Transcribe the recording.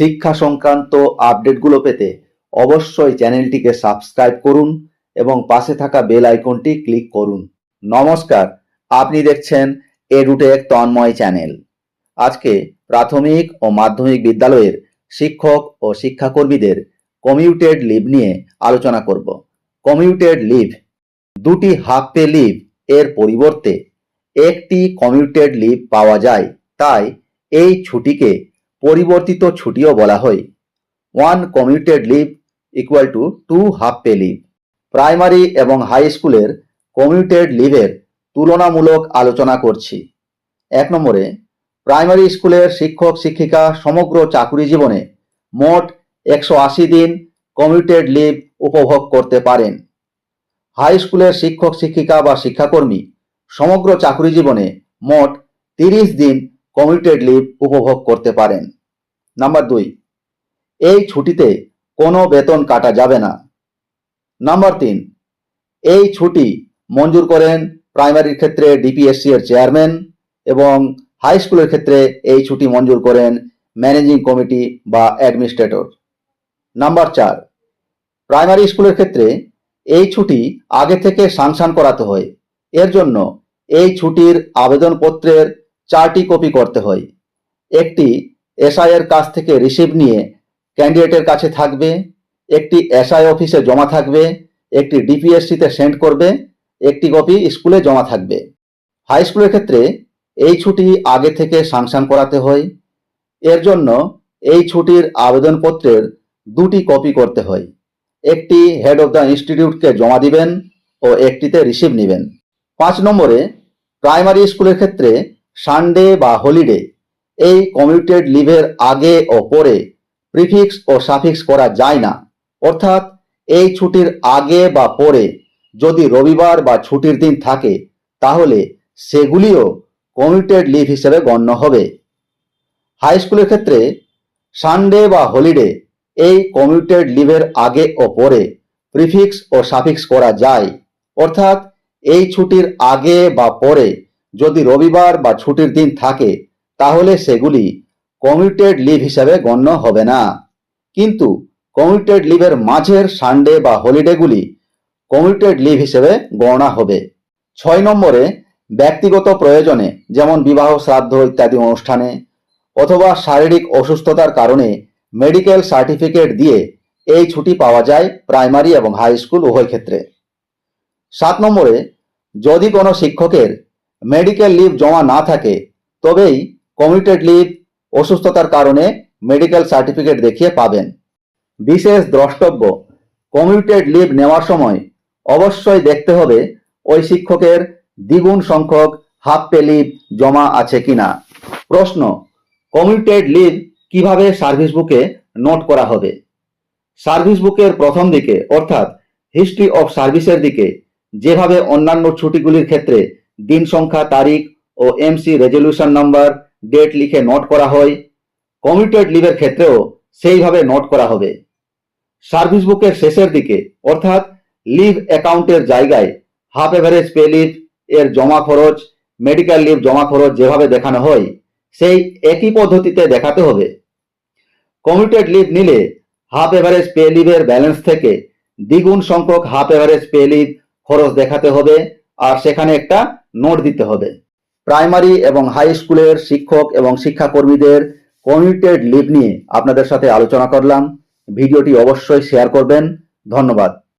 শিক্ষা সংক্রান্ত আপডেটগুলো পেতে অবশ্যই চ্যানেলটিকে সাবস্ক্রাইব করুন এবং পাশে থাকা বেল আইকনটি ক্লিক করুন। নমস্কার, আপনি দেখছেন এডুটেক তন্ময় চ্যানেল। আজকে প্রাথমিক ও মাধ্যমিক বিদ্যালয়ের শিক্ষক ও শিক্ষাকর্মীদের কমিউটেড লিভ নিয়ে আলোচনা করব। কমিউটেড লিভ, দুটি হাফ পে লিভ এর পরিবর্তে একটি কমিউটেড লিভ পাওয়া যায়। তাই এই ছুটিকে পরিবর্তিত ছুটিও বলা হয়। One commuted leave equal to two half pay leave primary এবং হাই স্কুলের কমিউটেড লিভের তুলনামূলক আলোচনা করছি। এক নম্বরে প্রাইমারি স্কুলের শিক্ষক, শিক্ষিকা সমগ্র চাকুরি জীবনে মোট একশো আশি দিন কমিউটেড লিভ উপভোগ করতে পারেন। হাই স্কুলের শিক্ষক, শিক্ষিকা বা শিক্ষাকর্মী সমগ্র চাকুরি জীবনে মোট তিরিশ দিন কমিউটেড লিভ উপভোগ করতে পারেন। নাম্বার দুই, এই ছুটিতে কোনো বেতন কাটা যাবে না। নাম্বার তিন, এই ছুটি মঞ্জুর করেন প্রাইমারির ক্ষেত্রে ডিপিএসসি এর চেয়ারম্যান এবং হাই স্কুলের ক্ষেত্রে এই ছুটি মঞ্জুর করেন ম্যানেজিং কমিটি বা অ্যাডমিনিস্ট্রেটর। নাম্বার চার, প্রাইমারি স্কুলের ক্ষেত্রে এই ছুটি আগে থেকে সাংশন করাতে হয়। এর জন্য এই ছুটির আবেদনপত্রের চারটি কপি করতে হয়। একটি এসআই এর কাছ থেকে রিসিভ নিয়ে ক্যান্ডিডেটের কাছে থাকবে, একটি এসআই অফিসে জমা থাকবে, একটি ডিপিএসসিতে সেন্ড করবে, একটি কপি স্কুলে জমা থাকবে। হাই স্কুলের ক্ষেত্রে এই ছুটি আগে থেকে সাংশন করাতে হয়। এর জন্য এই ছুটির আবেদনপত্রের দুটি কপি করতে হয়। একটি হেড অফ দ্য ইনস্টিটিউটকে জমা দিবেন ও একটিতে রিসিভ নেবেন। পাঁচ নম্বরে প্রাইমারি স্কুলের ক্ষেত্রে সানডে বা হলিডে এই কমিউটেড লিভের আগে ও পরে প্রিফিক্স ও সাফিক্স করা যায় না। অর্থাৎ এই ছুটির আগে বা পরে যদি রবিবার বা ছুটির দিন থাকে, তাহলে সেগুলিও কমিউটেড লিভ হিসেবে গণ্য হবে। হাই স্কুলের ক্ষেত্রে সানডে বা হলিডে এই কমিউটেড লিভের আগে ও পরে প্রিফিক্স ও সাফিক্স করা যায়। অর্থাৎ এই ছুটির আগে বা পরে যদি রবিবার বা ছুটির দিন থাকে, তাহলে সেগুলি কমিউটেড লিভ হিসাবে গণ্য হবে না। কিন্তু কমিউটেড লিভের মাঝের সানডে বা হলিডেগুলি কমিউটেড লিভ হিসেবে গণনা হবে। ছয় নম্বরে, ব্যক্তিগত প্রয়োজনে, যেমন বিবাহ, শ্রাদ্ধ ইত্যাদি অনুষ্ঠানে অথবা শারীরিক অসুস্থতার কারণে মেডিকেল সার্টিফিকেট দিয়ে এই ছুটি পাওয়া যায় প্রাইমারি এবং হাই স্কুল উভয় ক্ষেত্রে। সাত নম্বরে, যদি কোনো শিক্ষকের মেডিকেল লিভ জমা না থাকে, তবেই কমিউটেড লিভ অসুস্থতার কারণে মেডিকেল সার্টিফিকেট দেখিয়ে পাবেন। বিশেষ দ্রষ্টব্য কমিউটেড লিভ নেওয়ার সময় অবশ্যই দেখতে হবে ওই শিক্ষকের দ্বিগুণ সংখ্যক হাফ পে লিভ জমা আছে কিনা। প্রশ্ন কমিউটেড লিভ কীভাবে সার্ভিস বুকে নোট করা হবে? সার্ভিস বুকের প্রথম দিকে, অর্থাৎ হিস্ট্রি অফ সার্ভিসের দিকে, যেভাবে অন্যান্য ছুটিগুলির ক্ষেত্রে দিন সংখ্যা, তারিখ ও এমসি রেজলিউশন নাম্বার ডেট লিখে নোট করা হয়। কমিউটেড লিভের ক্ষেত্রেও সেইভাবে নোট করা হবে। সার্ভিস বুকের শেষের দিকে, অর্থাৎ লিভ অ্যাকাউন্টের জায়গায় হাফ এভারেজ পে লিভ এর জমা খরচ মেডিকেল লিভ জমা খরচ যেভাবে দেখানো হয়, সেই একই পদ্ধতিতে দেখাতে হবে। কমিউটেড লিভ নিলে হাফ এভারেজ পে লিভের ব্যালেন্স থেকে দ্বিগুণ সংখ্যক হাফ এভারেজ পে লিভ খরচ দেখাতে হবে, আর সেখানে একটা নোট দিতে হবে। প্রাইমারি এবং হাই স্কুলের শিক্ষক এবং শিক্ষাকর্মীদের কমিউটেড লিভ নিয়ে আপনাদের সাথে আলোচনা করলাম। ভিডিওটি অবশ্যই শেয়ার করবেন। ধন্যবাদ।